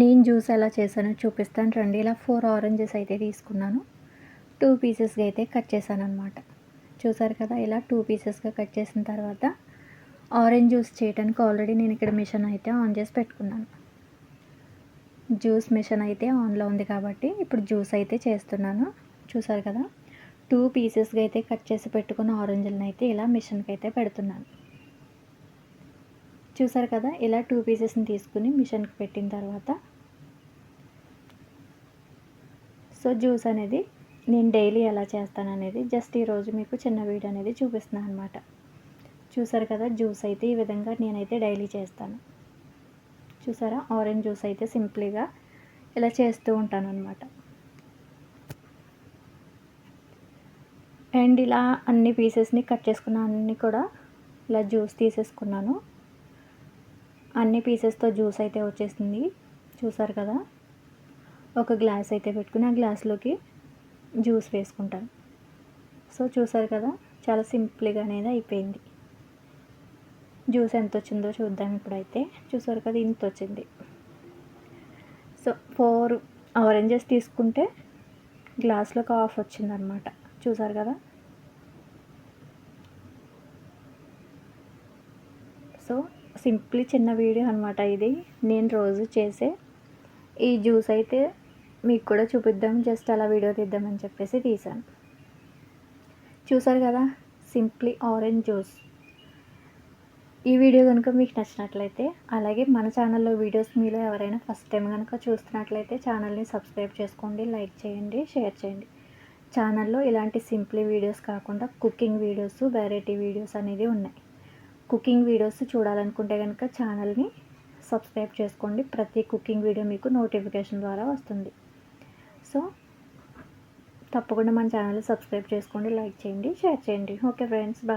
నేను జ్యూస్ ఎలా చేశానో చూపిస్తాను రండి. ఇలా ఫోర్ ఆరెంజెస్ అయితే తీసుకున్నాను. టూ పీసెస్గా అయితే కట్ చేశాను అనమాట చూసారు కదా ఇలా టూ పీసెస్గా కట్ చేసిన తర్వాత ఆరెంజ్ జ్యూస్ చేయడానికి ఆల్రెడీ నేను ఇక్కడ మిషన్ అయితే ఆన్ చేసి పెట్టుకున్నాను. జ్యూస్ మిషన్ అయితే ఆన్లో ఉంది కాబట్టి ఇప్పుడు జ్యూస్ అయితే చేస్తున్నాను. చూసారు కదా టూ పీసెస్గా అయితే కట్ చేసి పెట్టుకున్న ఆరెంజ్లను అయితే ఇలా మిషన్కి అయితే పెడుతున్నాను. చూసారు కదా ఇలా టూ పీసెస్ని తీసుకుని మిషన్కి పెట్టిన తర్వాత సో జ్యూస్ అనేది నేను డైలీ ఎలా చేస్తాను అనేది జస్ట్ ఈరోజు మీకు చిన్న వీడియో అనేది చూపిస్తున్నాను అనమాట చూసారు కదా జ్యూస్ అయితే ఈ విధంగా నేనైతే డైలీ చేస్తాను. చూసారా ఆరెంజ్ జ్యూస్ అయితే సింప్లీగా ఇలా చేస్తూ ఉంటాను అనమాట అండ్ ఇలా అన్ని పీసెస్ని కట్ చేసుకున్న అన్ని కూడా ఇలా జ్యూస్ తీసేసుకున్నాను. అన్ని పీసెస్తో జ్యూస్ అయితే వచ్చేసింది. చూసారు కదా? ఒక గ్లాస్ అయితే పెట్టుకుని ఆ గ్లాస్లోకి జ్యూస్ వేసుకుంటాను సో చూసారు కదా? చాలా సింపుల్గా అనేది అయిపోయింది. జ్యూస్ ఎంత వచ్చిందో చూద్దాం ఇప్పుడైతే. చూసారు కదా? ఇంత వచ్చింది. సో ఫోర్ ఆరెంజెస్ తీసుకుంటే గ్లాస్లోకి ఆఫ్ వచ్చిందనమాట చూసారు కదా? సో సింప్లీ చిన్న వీడియో అనమాట ఇది. నేను రోజు చేసే ఈ జ్యూస్ అయితే మీకు కూడా చూపిద్దాం. జస్ట్ అలా వీడియో తీద్దామని చెప్పేసి తీసాను చూసారు కదా? Simply orange juice. ఈ వీడియో కనుక మీకు నచ్చినట్లయితే అలాగే మన ఛానల్లో వీడియోస్ మీలో ఎవరైనా ఫస్ట్ టైం కనుక చూస్తున్నట్లయితే ఛానల్ని సబ్స్క్రైబ్ చేసుకోండి లైక్ చేయండి షేర్ చేయండి. ఛానల్లో ఇలాంటి సింప్లీ వీడియోస్ కాకుండా కుకింగ్ వీడియోస్ వెరైటీ వీడియోస్ అనేది ఉన్నాయి. కుకింగ్ వీడియోస్ చూడాలనుకుంటే కనుక ఛానల్ని సబ్స్క్రైబ్ చేసుకోండి. ప్రతి కుకింగ్ వీడియో మీకు నోటిఫికేషన్ ద్వారా వస్తుంది. సో తప్పకుండా మన ఛానల్ సబ్స్క్రైబ్ చేసుకోండి లైక్ చేయండి షేర్ చేయండి. Okay friends bye.